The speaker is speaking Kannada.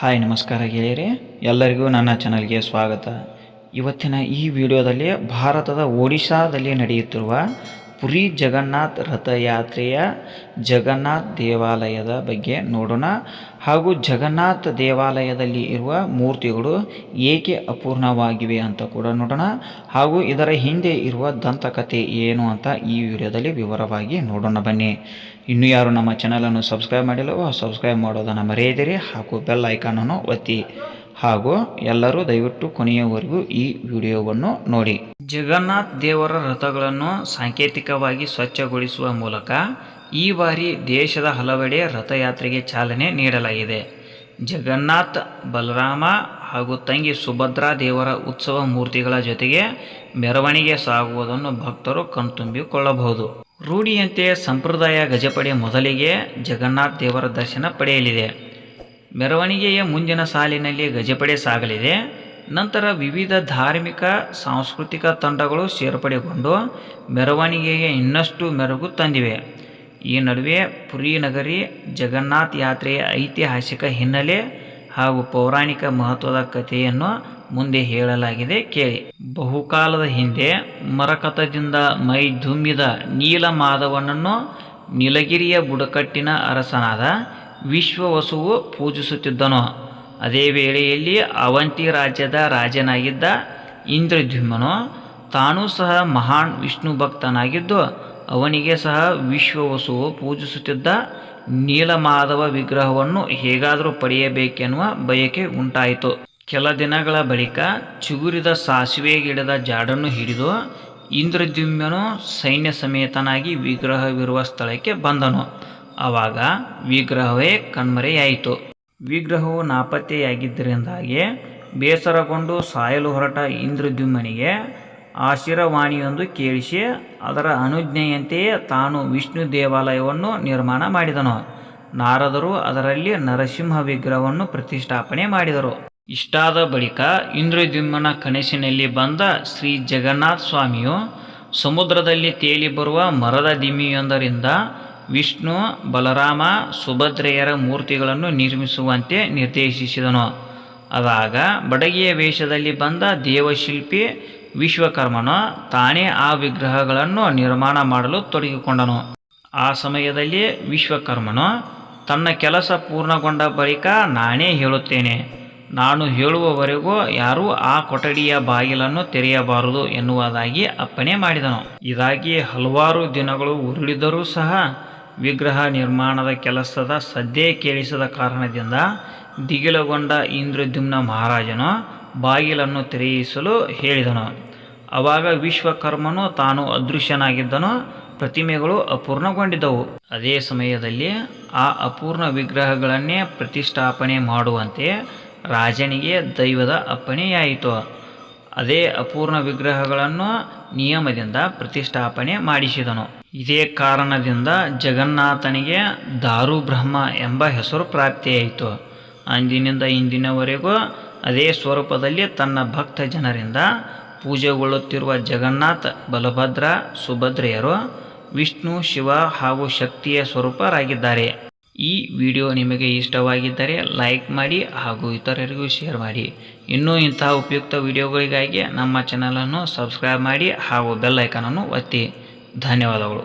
ಹಾಯ್ ನಮಸ್ಕಾರ ಗೆಳೆಯರೆ. ಎಲ್ಲರಿಗೂ ನನ್ನ ಚಾನಲ್ಗೆ ಸ್ವಾಗತ. ಇವತ್ತಿನ ಈ ವಿಡಿಯೋದಲ್ಲಿ ಭಾರತದ ಒಡಿಶಾದಲ್ಲಿ ನಡೆಯುತ್ತಿರುವ ಪುರಿ ಜಗನ್ನಾಥ್ ರಥಯಾತ್ರೆಯ ಜಗನ್ನಾಥ್ ದೇವಾಲಯದ ಬಗ್ಗೆ ನೋಡೋಣ. ಹಾಗೂ ಜಗನ್ನಾಥ ದೇವಾಲಯದಲ್ಲಿ ಇರುವ ಮೂರ್ತಿಗಳು ಏಕೆ ಅಪೂರ್ಣವಾಗಿವೆ ಅಂತ ಕೂಡ ನೋಡೋಣ. ಹಾಗೂ ಇದರ ಹಿಂದೆ ಇರುವ ದಂತಕಥೆ ಏನು ಅಂತ ಈ ವಿಡಿಯೋದಲ್ಲಿ ವಿವರವಾಗಿ ನೋಡೋಣ ಬನ್ನಿ. ಇನ್ನು ಯಾರು ನಮ್ಮ ಚಾನಲನ್ನು ಸಬ್ಸ್ಕ್ರೈಬ್ ಮಾಡಿಲ್ಲವೋ ಸಬ್ಸ್ಕ್ರೈಬ್ ಮಾಡೋದನ್ನು ಮರೆಯದಿರಿ. ಹಾಗೂ ಬೆಲ್ ಐಕಾನನ್ನು ಒತ್ತಿ. ಹಾಗೂ ಎಲ್ಲರೂ ದಯವಿಟ್ಟು ಕೊನೆಯವರೆಗೂ ಈ ವಿಡಿಯೋವನ್ನು ನೋಡಿ. ಜಗನ್ನಾಥ್ ದೇವರ ರಥಗಳನ್ನು ಸಾಂಕೇತಿಕವಾಗಿ ಸ್ವಚ್ಛಗೊಳಿಸುವ ಮೂಲಕ ಈ ಬಾರಿ ದೇಶದ ಹಲವೆಡೆ ರಥಯಾತ್ರೆಗೆ ಚಾಲನೆ ನೀಡಲಾಗಿದೆ. ಜಗನ್ನಾಥ್, ಬಲರಾಮ ಹಾಗೂ ತಂಗಿ ಸುಭದ್ರಾ ದೇವರ ಉತ್ಸವ ಮೂರ್ತಿಗಳ ಜೊತೆಗೆ ಮೆರವಣಿಗೆ ಸಾಗುವುದನ್ನು ಭಕ್ತರು ಕಣ್ತುಂಬಿಕೊಳ್ಳಬಹುದು. ರೂಢಿಯಂತೆ ಸಂಪ್ರದಾಯ ಗಜಪಡೆ ಮೊದಲಿಗೆ ಜಗನ್ನಾಥ್ ದೇವರ ದರ್ಶನ ಪಡೆಯಲಿದೆ. ಮೆರವಣಿಗೆಯ ಮುಂದಿನ ಸಾಲಿನಲ್ಲಿ ಗಜಪಡೆ ಸಾಗಲಿದೆ. ನಂತರ ವಿವಿಧ ಧಾರ್ಮಿಕ, ಸಾಂಸ್ಕೃತಿಕ ತಂಡಗಳು ಸೇರ್ಪಡೆಗೊಂಡು ಮೆರವಣಿಗೆಗೆ ಇನ್ನಷ್ಟು ಮೆರುಗು ತಂದಿವೆ. ಈ ನಡುವೆ ಪುರಿ ನಗರಿ, ಜಗನ್ನಾಥ್ ಯಾತ್ರೆಯ ಐತಿಹಾಸಿಕ ಹಿನ್ನೆಲೆ ಹಾಗೂ ಪೌರಾಣಿಕ ಮಹತ್ವದ ಕಥೆಯನ್ನು ಮುಂದೆ ಹೇಳಲಾಗಿದೆ ಕೇಳಿ. ಬಹುಕಾಲದ ಹಿಂದೆ ಮರಕತದಿಂದ ಮೈ ಧುಮ್ಮಿದ ನೀಲಮಾಧವನನ್ನು ನೀಲಗಿರಿಯ ಬುಡಕಟ್ಟಿನ ಅರಸನಾದ ವಿಶ್ವವಸುವು ಪೂಜಿಸುತ್ತಿದ್ದನು. ಅದೇ ವೇಳೆಯಲ್ಲಿ ಅವಂತಿ ರಾಜ್ಯದ ರಾಜನಾಗಿದ್ದ ಇಂದ್ರದ್ಯುಮ್ನನು ತಾನೂ ಸಹ ಮಹಾನ್ ವಿಷ್ಣು ಭಕ್ತನಾಗಿದ್ದು ಅವನಿಗೆ ಸಹ ವಿಶ್ವವಸು ಪೂಜಿಸುತ್ತಿದ್ದ ನೀಲಮಾಧವ ವಿಗ್ರಹವನ್ನು ಹೇಗಾದರೂ ಪಡೆಯಬೇಕೆನ್ನುವ ಬಯಕೆ ಉಂಟಾಯಿತು. ಕೆಲ ದಿನಗಳ ಬಳಿಕ ಚಿಗುರಿದ ಸಾಸಿವೆ ಗಿಡದ ಜಾಡನ್ನು ಹಿಡಿದು ಇಂದ್ರದ್ಯುಮ್ಯನು ಸೈನ್ಯ ಸಮೇತನಾಗಿ ವಿಗ್ರಹವಿರುವ ಸ್ಥಳಕ್ಕೆ ಬಂದನು. ಆವಾಗ ವಿಗ್ರಹವೇ ಕಣ್ಮರೆಯಾಯಿತು. ವಿಗ್ರಹವು ನಾಪತ್ತೆಯಾಗಿದ್ದರಿಂದಾಗಿ ಬೇಸರಗೊಂಡು ಸಾಯಲು ಹೊರಟ ಇಂದ್ರದ್ಯುಮ್ನಿಗೆ ಆಶೀರವಾಣಿಯೊಂದು ಕೇಳಿಸಿ ಅದರ ಅನುಜ್ಞೆಯಂತೆಯೇ ತಾನು ವಿಷ್ಣು ದೇವಾಲಯವನ್ನು ನಿರ್ಮಾಣ ಮಾಡಿದನು. ನಾರದರು ಅದರಲ್ಲಿ ನರಸಿಂಹ ವಿಗ್ರಹವನ್ನು ಪ್ರತಿಷ್ಠಾಪನೆ ಮಾಡಿದರು. ಇಷ್ಟಾದ ಬಳಿಕ ಇಂದ್ರದ್ಯುಮ್ನ ಕನಸಿನಲ್ಲಿ ಬಂದ ಶ್ರೀ ಜಗನ್ನಾಥ ಸ್ವಾಮಿಯು ಸಮುದ್ರದಲ್ಲಿ ತೇಲಿ ಬರುವ ಮರದ ದಿಮ್ಮಿಯೊಂದರಿಂದ ವಿಷ್ಣು, ಬಲರಾಮ, ಸುಭದ್ರೆಯರ ಮೂರ್ತಿಗಳನ್ನು ನಿರ್ಮಿಸುವಂತೆ ನಿರ್ದೇಶಿಸಿದನು. ಆದಾಗ ಬಡಗಿಯ ವೇಷದಲ್ಲಿ ಬಂದ ದೇವಶಿಲ್ಪಿ ವಿಶ್ವಕರ್ಮನು ತಾನೇ ಆ ವಿಗ್ರಹಗಳನ್ನು ನಿರ್ಮಾಣ ಮಾಡಲು ತೊಡಗಿಕೊಂಡನು. ಆ ಸಮಯದಲ್ಲಿ ವಿಶ್ವಕರ್ಮನು, ತನ್ನ ಕೆಲಸ ಪೂರ್ಣಗೊಂಡ ಬಳಿಕ ನಾನೇ ಹೇಳುತ್ತೇನೆ. ನಾನು ಹೇಳುವವರೆಗೂ ಯಾರೂ ಆ ಕೊಠಡಿಯ ಬಾಗಿಲನ್ನು ತೆರೆಯಬಾರದು ಎನ್ನುವುದಾಗಿ ಅಪ್ಪಣೆ ಮಾಡಿದನು. ಇದಾಗಿ ಹಲವಾರು ದಿನಗಳು ಉರುಳಿದರೂ ಸಹ ವಿಗ್ರಹ ನಿರ್ಮಾಣದ ಕೆಲಸದ ಸದ್ದೇ ಕೇಳಿಸದ ಕಾರಣದಿಂದ ದಿಗಿಲಗೊಂಡ ಇಂದ್ರದ್ಯುಮ್ನ ಮಹಾರಾಜನು ಬಾಗಿಲನ್ನು ತೆರೆಯಿಸಲು ಹೇಳಿದನು. ಆವಾಗ ವಿಶ್ವಕರ್ಮನು ತಾನು ಅದೃಶ್ಯನಾಗಿದ್ದನು, ಪ್ರತಿಮೆಗಳು ಅಪೂರ್ಣಗೊಂಡಿದ್ದವು. ಅದೇ ಸಮಯದಲ್ಲಿ ಆ ಅಪೂರ್ಣ ವಿಗ್ರಹಗಳನ್ನೇ ಪ್ರತಿಷ್ಠಾಪನೆ ಮಾಡುವಂತೆ ರಾಜನಿಗೆ ದೈವದ ಅಪ್ಪಣೆಯಾಯಿತು. ಅದೇ ಅಪೂರ್ಣ ವಿಗ್ರಹಗಳನ್ನು ನಿಯಮದಿಂದ ಪ್ರತಿಷ್ಠಾಪನೆ ಮಾಡಿಸಿದನು. ಇದೇ ಕಾರಣದಿಂದ ಜಗನ್ನಾಥನಿಗೆ ದಾರುಬ್ರಹ್ಮ ಎಂಬ ಹೆಸರು ಪ್ರಾಪ್ತಿಯಾಯಿತು. ಅಂದಿನಿಂದ ಇಂದಿನವರೆಗೂ ಅದೇ ಸ್ವರೂಪದಲ್ಲಿ ತನ್ನ ಭಕ್ತ ಜನರಿಂದ ಪೂಜೆಗೊಳ್ಳುತ್ತಿರುವ ಜಗನ್ನಾಥ, ಬಲಭದ್ರ, ಸುಭದ್ರೆಯರು ವಿಷ್ಣು, ಶಿವ ಹಾಗೂ ಶಕ್ತಿಯ ಸ್ವರೂಪರಾಗಿದ್ದಾರೆ. ಈ ವಿಡಿಯೋ ನಿಮಗೆ ಇಷ್ಟವಾಗಿದ್ದರೆ ಲೈಕ್ ಮಾಡಿ ಹಾಗೂ ಇತರರಿಗೂ ಶೇರ್ ಮಾಡಿ. ಇನ್ನೂ ಇಂತಹ ಉಪಯುಕ್ತ ವಿಡಿಯೋಗಳಿಗಾಗಿ ನಮ್ಮ ಚಾನಲನ್ನು ಸಬ್ಸ್ಕ್ರೈಬ್ ಮಾಡಿ ಹಾಗೂ ಬೆಲ್ ಐಕನನ್ನು ಒತ್ತಿ. ಧನ್ಯವಾದಗಳು